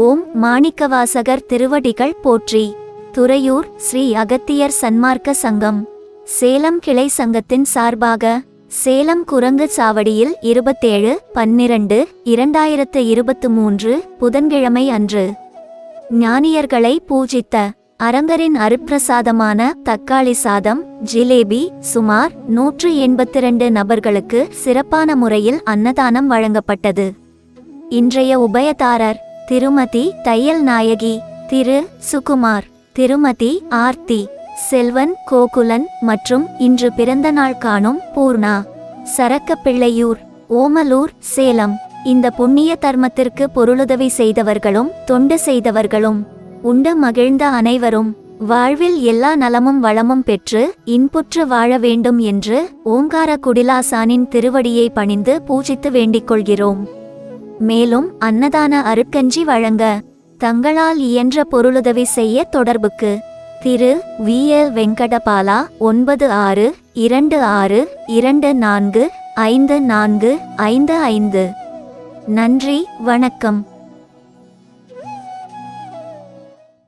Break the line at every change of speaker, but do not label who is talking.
ஓம் மாணிக்கவாசகர் திருவடிகள் போற்றி. துறையூர் ஸ்ரீ அகத்தியர் சன்மார்க்க சங்கம். சேலம் கிளை சங்கத்தின் சார்பாக சேலம் குரங்கு சாவடியில் இருபத்தேழு பன்னிரண்டு இரண்டாயிரத்து இருபத்து மூன்று புதன்கிழமை அன்று. ஞானியர்களை பூஜித்த அரங்கரின் அருப்பிரசாதமான தக்காளி சாதம் ஜிலேபி சுமார் நூற்று எண்பத்திரண்டு நபர்களுக்கு சிறப்பான முறையில் அன்னதானம் வழங்கப்பட்டது. இன்றைய உபயதாரர் திருமதி தையல் நாயகி திரு. சுகுமார் திருமதி ஆர்த்தி செல்வன் கோகுலன் மற்றும் இன்று பிறந்த நாள் காணும் பூர்ணா சரக்கப்பிள்ளையூர் ஓமலூர் சேலம். இந்த புண்ணிய தர்மத்திற்கு பொருளுதவி செய்தவர்களும் தொண்டு செய்தவர்களும் உண்டு மகிழ்ந்த அனைவரும் வாழ்வில் எல்லா நலமும் வளமும் பெற்று இன்புற்று வாழ வேண்டும் என்று ஓங்கார குடிலாசானின் திருவடியை பணிந்து பூஜித்து வேண்டிக் கொள்கிறோம். மேலும் அன்னதான அருட்கஞ்சி வழங்க தங்களால் இயன்ற பொருளுதவி செய்ய தொடர்புக்கு. திரு. வி. எல். வெங்கடபாலா ஒன்பது ஆறு இரண்டு ஆறு இரண்டு நான்கு ஐந்து நான்கு ஐந்து ஐந்து. நன்றி வணக்கம்.